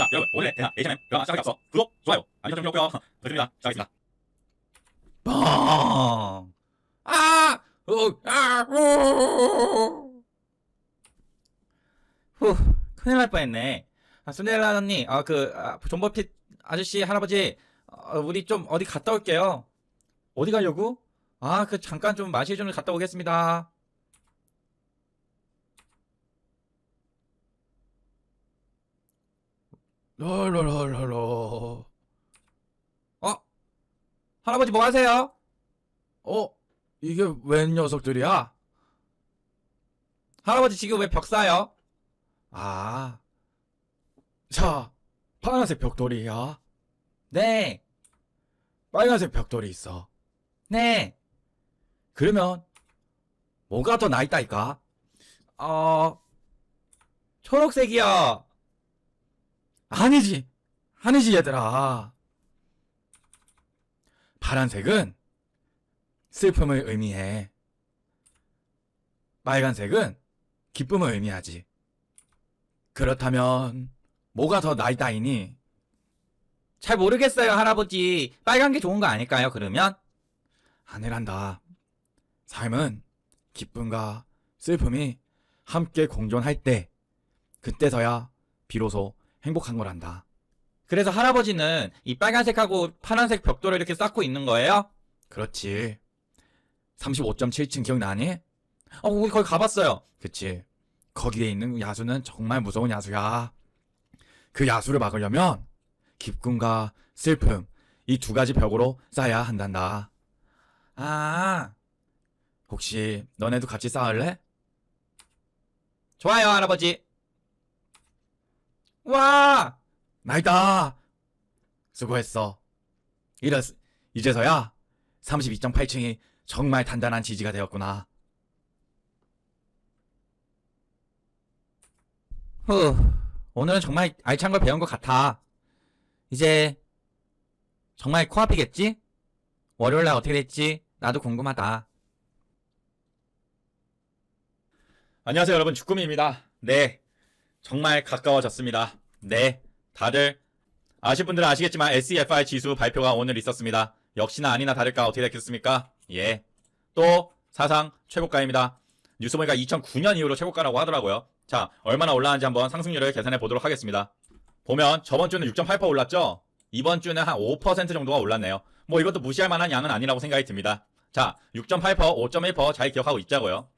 자, 여러분, 오늘의 대사 H&M 드라마 시작하기 앞서 구독, 좋아요, 알림 설정 필요고요. 부탁드립니다. 시작하겠습니다. 빵! 아! 어, 아! 오! 후, 큰일 날 뻔했네. 아, 순델라 언니, 아, 그, 아, 존버핏 아저씨, 할아버지, 어, 우리 좀 어디 갔다 올게요. 어디 가려고? 아, 그, 잠깐 좀 마실 좀 갔다 오겠습니다. 랄랄랄랄라. 어? 할아버지 뭐 하세요? 어? 이게 웬 녀석들이야? 할아버지 지금 왜벽 쌓여? 아. 자, 파란색 벽돌이야. 네. 빨간색 벽돌이 있어. 네. 그러면 뭐가 더 나있다니까? 어, 초록색이요. 아니지. 아니지, 얘들아. 파란색은 슬픔을 의미해. 빨간색은 기쁨을 의미하지. 그렇다면 뭐가 더 나이다이니? 잘 모르겠어요, 할아버지. 빨간 게 좋은 거 아닐까요, 그러면? 아니란다. 삶은 기쁨과 슬픔이 함께 공존할 때, 그때서야 비로소 행복한 거란다. 그래서 할아버지는 이 빨간색하고 파란색 벽돌을 이렇게 쌓고 있는 거예요? 그렇지. 35.7층 기억나니? 어, 우리 거기 가봤어요. 그치. 거기에 있는 야수는 정말 무서운 야수야. 그 야수를 막으려면 기쁨과 슬픔, 이 두 가지 벽으로 쌓아야 한단다. 아, 혹시 너네도 같이 쌓을래? 좋아요, 할아버지. 와! 나이다! 수고했어. 이랬, 이제서야 32.8층이 정말 단단한 지지가 되었구나. 후, 오늘은 정말 알찬 걸 배운 것 같아. 이제 정말 코앞이겠지? 월요일날 어떻게 될지 나도 궁금하다. 안녕하세요, 여러분. 주꾸미입니다. 네. 정말 가까워졌습니다. 네. 다들 아실 분들은 아시겠지만 SEFI 지수 발표가 오늘 있었습니다. 역시나 아니나 다를까 어떻게 됐겠습니까? 예. 또 사상 최고가입니다. 뉴스 보니까 2009년 이후로 최고가라고 하더라고요. 자, 얼마나 올라왔는지 한번 상승률을 계산해 보도록 하겠습니다. 보면 저번 주는 6.8% 올랐죠? 이번 주는 한 5% 정도가 올랐네요. 뭐 이것도 무시할 만한 양은 아니라고 생각이 듭니다. 자, 6.8%, 5.1%잘 기억하고 있자고요.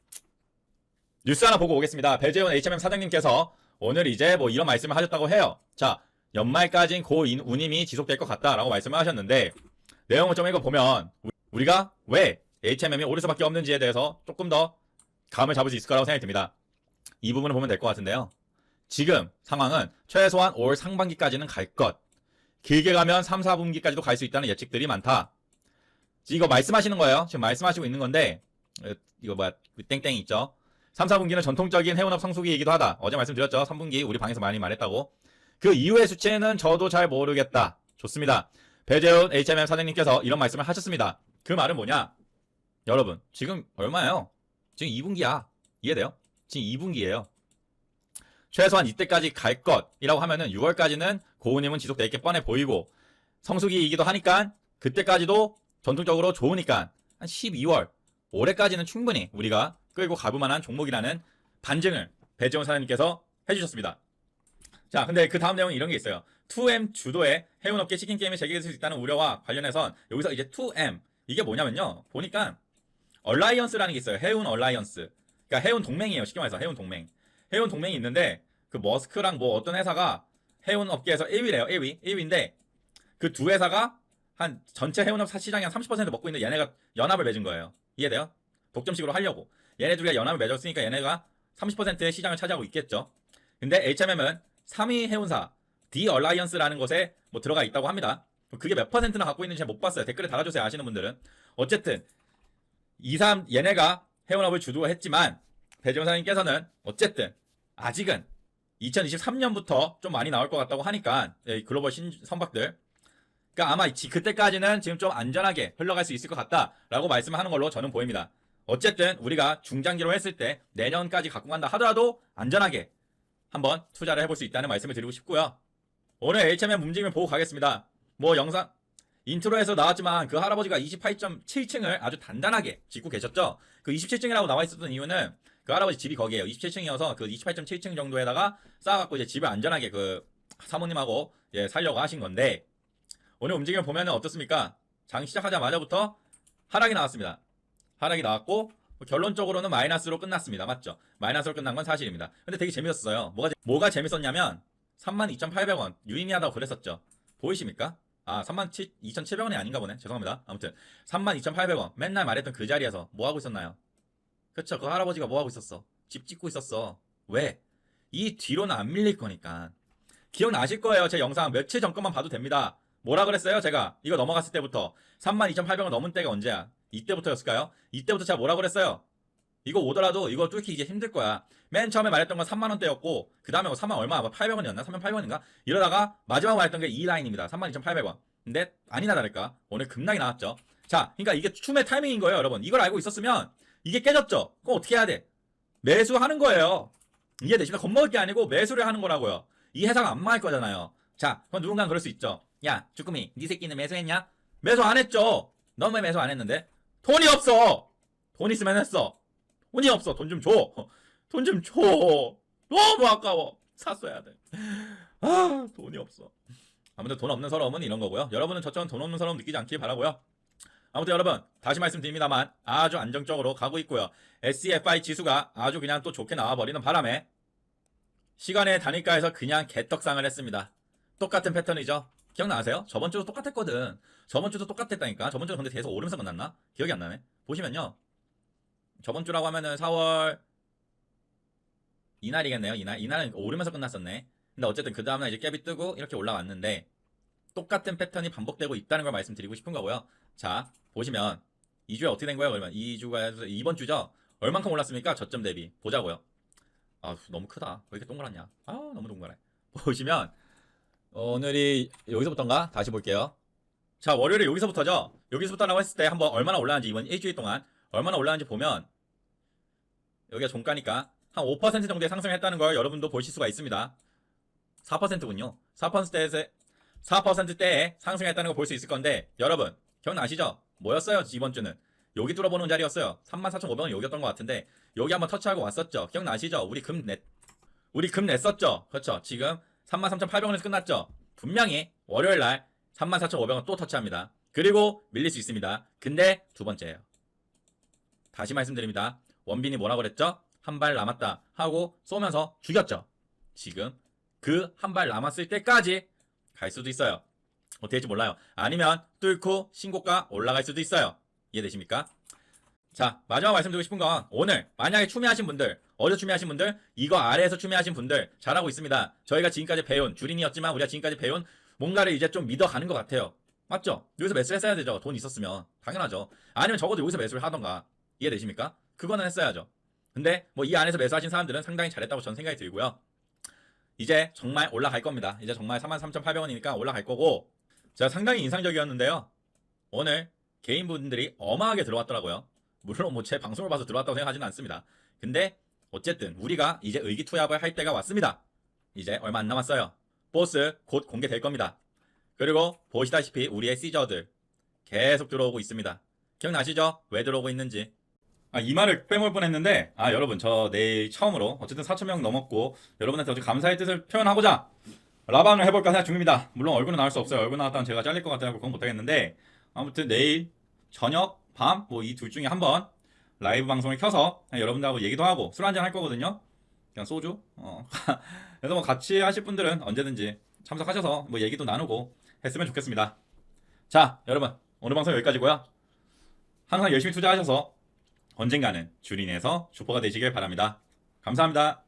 뉴스 하나 보고 오겠습니다. 배재훈 H&M 사장님께서 오늘 이제 뭐 이런 말씀을 하셨다고 해요. 자, 연말까지는 고 인- 운임이 지속될 것 같다라고 말씀을 하셨는데 내용을 좀 읽어보면 우- 우리가 왜 H&M이 오를 수밖에 없는지에 대해서 조금 더 감을 잡을 수 있을 거라고 생각이 듭니다. 이 부분을 보면 될 것 같은데요. 지금 상황은 최소한 올 상반기까지는 갈 것. 길게 가면 3, 4분기까지도 갈 수 있다는 예측들이 많다. 이거 말씀하시는 거예요. 지금 말씀하시고 있는 건데 어, 이거 뭐야 그 땡땡이 있죠. 3, 4분기는 전통적인 해운업 성수기이기도 하다. 어제 말씀드렸죠. 3분기 우리 방에서 많이 말했다고. 그 이후의 수치는 저도 잘 모르겠다. 좋습니다. 배재훈 H&M 사장님께서 이런 말씀을 하셨습니다. 그 말은 뭐냐? 여러분, 지금 얼마예요? 지금 2분기야. 이해돼요? 지금 2분기예요. 최소한 이때까지 갈 것이라고 하면은 6월까지는 고운임은 지속될 게 뻔해 보이고 성수기이기도 하니까 그때까지도 전통적으로 좋으니까 한 12월 올해까지는 충분히 우리가 끌고 가볼 만한 종목이라는 반증을 배재원 사장님께서 해주셨습니다. 자, 근데 그 다음 내용은 이런 게 있어요. 2M 주도의 해운업계 치킨 게임이 재개될 수 있다는 우려와 관련해선 여기서 이제 2M 이게 뭐냐면요. 보니까 얼라이언스라는 게 있어요. 해운 얼라이언스. 그러니까 해운 동맹이에요. 쉽게 말해서 해운 동맹. 해운 동맹이 있는데 그 머스크랑 뭐 어떤 회사가 해운 업계에서 1위래요. 1위. 1위인데 그 두 회사가 한 전체 해운업 시장의 한 30% 먹고 있는 얘네가 연합을 맺은 거예요. 이해돼요? 독점식으로 하려고. 얘네 둘이 연합을 맺었으니까 얘네가 30%의 시장을 차지하고 있겠죠. 근데 H&M은 3위 해운사 D 얼라이언스라는 곳에 뭐 들어가 있다고 합니다. 그게 몇 퍼센트나 갖고 있는지 잘 못 봤어요. 댓글에 달아주세요. 아시는 분들은. 어쨌든 2, 3 얘네가 해운업을 주도했지만 배재원 사장님께서는 어쨌든 아직은 2023년부터 좀 많이 나올 것 같다고 하니까 예, 글로벌 신 선박들 그러니까 아마 지- 그때까지는 지금 좀 안전하게 흘러갈 수 있을 것 같다라고 말씀하는 걸로 저는 보입니다. 어쨌든 우리가 중장기로 했을 때 내년까지 갖고 간다 하더라도 안전하게 한번 투자를 해볼 수 있다는 말씀을 드리고 싶고요. 오늘 HMM 움직임을 보고 가겠습니다. 뭐 영상 인트로에서 나왔지만 그 할아버지가 28.7층을 아주 단단하게 짓고 계셨죠. 그 27층이라고 나와 있었던 이유는 그 할아버지 집이 거기에요. 27층이어서 그 28.7층 정도에다가 쌓아갖고 이제 집을 안전하게 그 사모님하고 예, 살려고 하신 건데 오늘 움직임을 보면은 어떻습니까? 장 시작하자마자부터 하락이 나왔습니다. 하락이 나왔고 뭐 결론적으로는 마이너스로 끝났습니다. 맞죠? 마이너스로 끝난 건 사실입니다. 근데 되게 재밌었어요. 뭐가 재- 뭐가 재밌었냐면 32,800원 유의미하다고 그랬었죠. 보이십니까? 아, 32,700원이 아닌가 보네. 죄송합니다. 아무튼 32,800원. 맨날 말했던 그 자리에서 뭐 하고 있었나요? 그쵸? 그 할아버지가 뭐 하고 있었어? 집 짓고 있었어. 왜? 이 뒤로는 안 밀릴 거니까. 기억나실 거예요. 제 영상 며칠 전 것만 봐도 됩니다. 뭐라 그랬어요? 제가 이거 넘어갔을 때부터 32,800원 넘은 때가 언제야? 이때부터였을까요? 이때부터 제가 뭐라 그랬어요? 이거 오더라도 이거 뚫기 이제 힘들 거야. 맨 처음에 말했던 건 3만 원대였고 그 다음에 3만 얼마? 800원이었나? 3만 800원인가? 이러다가 마지막 말했던 게 이 라인입니다. 32,800원. 근데 아니나 다를까 오늘 급락이 나왔죠. 자, 그러니까 이게 춤의 타이밍인 거예요, 여러분. 이걸 알고 있었으면 이게 깨졌죠. 그럼 어떻게 해야 돼? 매수하는 거예요. 이해되시나? 겁먹을 게 아니고 매수를 하는 거라고요. 이 회사가 안 망할 거잖아요. 자, 그럼 누군가는 그럴 수 있죠. 야, 주꾸미, 네 새끼는 매수했냐? 매수 안 했죠. 넌 왜 매수 안 했는데? 돈이 없어. 돈 있으면 했어. 돈이 없어. 돈 좀 줘. 돈 좀 줘. 너무 아까워. 샀어야 돼. 아, 돈이 없어. 아무튼 돈 없는 서러움은 이런 거고요. 여러분은 저처럼 돈 없는 서러움 느끼지 않길 바라고요. 아무튼 여러분 다시 말씀드립니다만 아주 안정적으로 가고 있고요. SCFI 지수가 아주 그냥 또 좋게 나와버리는 바람에 시간의 단위가에서 그냥 개떡상을 했습니다. 똑같은 패턴이죠. 기억나세요? 저번 주도 똑같았거든. 저번 주도 똑같았다니까. 저번 주는 근데 계속 오르면서 끝났나? 기억이 안 나네. 보시면요. 저번 주라고 하면은 4월 이날이겠네요. 이날. 이날은 오르면서 끝났었네. 근데 어쨌든 그 다음날 이제 갭이 뜨고 이렇게 올라왔는데 똑같은 패턴이 반복되고 있다는 걸 말씀드리고 싶은 거고요. 자, 보시면 2주에 어떻게 된 거예요? 그러면 2주가 이번 주죠. 얼만큼 올랐습니까? 저점 대비. 보자고요. 아, 너무 크다. 왜 이렇게 동그랗냐? 아, 너무 동그래. 보시면 오늘이 여기서부터인가? 다시 볼게요. 자, 월요일에 여기서부터죠. 여기서부터라고 했을 때 한번 얼마나 올라왔는지 이번 일주일 동안 얼마나 올라왔는지 보면 여기가 종가니까 한 5% 정도의 상승했다는 걸 여러분도 보실 수가 있습니다. 4%군요. 4%대에 4%대에 상승했다는 걸 볼 수 있을 건데 여러분 기억나시죠? 뭐였어요 이번 주는? 여기 뚫어보는 자리였어요. 34,500원 여기였던 것 같은데 여기 한번 터치하고 왔었죠. 기억나시죠? 우리 금 냈, 우리 금 냈었죠. 그렇죠. 지금 33,800원에서 끝났죠. 분명히 월요일 날 34,500원 또 터치합니다. 그리고 밀릴 수 있습니다. 근데 두 번째예요. 다시 말씀드립니다. 원빈이 뭐라 그랬죠? 한 발 남았다 하고 쏘면서 죽였죠. 지금 그 한 발 남았을 때까지 갈 수도 있어요. 어떻게 될지 몰라요. 아니면 뚫고 신고가 올라갈 수도 있어요. 이해되십니까? 자, 마지막 말씀드리고 싶은 건 오늘 만약에 추미하신 분들, 어제 추미하신 분들, 이거 아래에서 추미하신 분들 잘하고 있습니다. 저희가 지금까지 배운 주린이었지만 우리가 지금까지 배운 뭔가를 이제 좀 믿어가는 것 같아요. 맞죠? 여기서 매수를 했어야 되죠. 돈 있었으면. 당연하죠. 아니면 적어도 여기서 매수를 하던가. 이해되십니까? 그거는 했어야죠. 근데 뭐 이 안에서 매수하신 사람들은 상당히 잘했다고 저는 생각이 들고요. 이제 정말 올라갈 겁니다. 이제 정말 33,800원이니까 올라갈 거고 제가 상당히 인상적이었는데요. 오늘 개인분들이 어마하게 들어왔더라고요. 물론 뭐 제 방송을 봐서 들어왔다고 생각하지는 않습니다. 근데 어쨌든 우리가 이제 의기투합을 할 때가 왔습니다. 이제 얼마 안 남았어요. 보스 곧 공개될 겁니다. 그리고 보시다시피 우리의 시저들 계속 들어오고 있습니다. 기억나시죠? 왜 들어오고 있는지. 아, 이 말을 빼먹을 뻔했는데, 아, 여러분, 저 내일 처음으로, 어쨌든 4,000명 넘었고, 여러분한테 어떻게 감사의 뜻을 표현하고자, 라방을 해볼까 생각 중입니다. 물론 얼굴은 나올 수 없어요. 얼굴 나왔다면 제가 잘릴 것 같아서 그건 못하겠는데, 아무튼 내일, 저녁, 밤, 뭐 이 둘 중에 한 번, 라이브 방송을 켜서, 여러분들하고 얘기도 하고, 술 한잔 할 거거든요. 그냥 소주? 어. 그래서 뭐 같이 하실 분들은 언제든지 참석하셔서 뭐 얘기도 나누고 했으면 좋겠습니다. 자, 여러분, 오늘 방송 여기까지고요. 항상 열심히 투자하셔서 언젠가는 주린에서 슈퍼가 되시길 바랍니다. 감사합니다.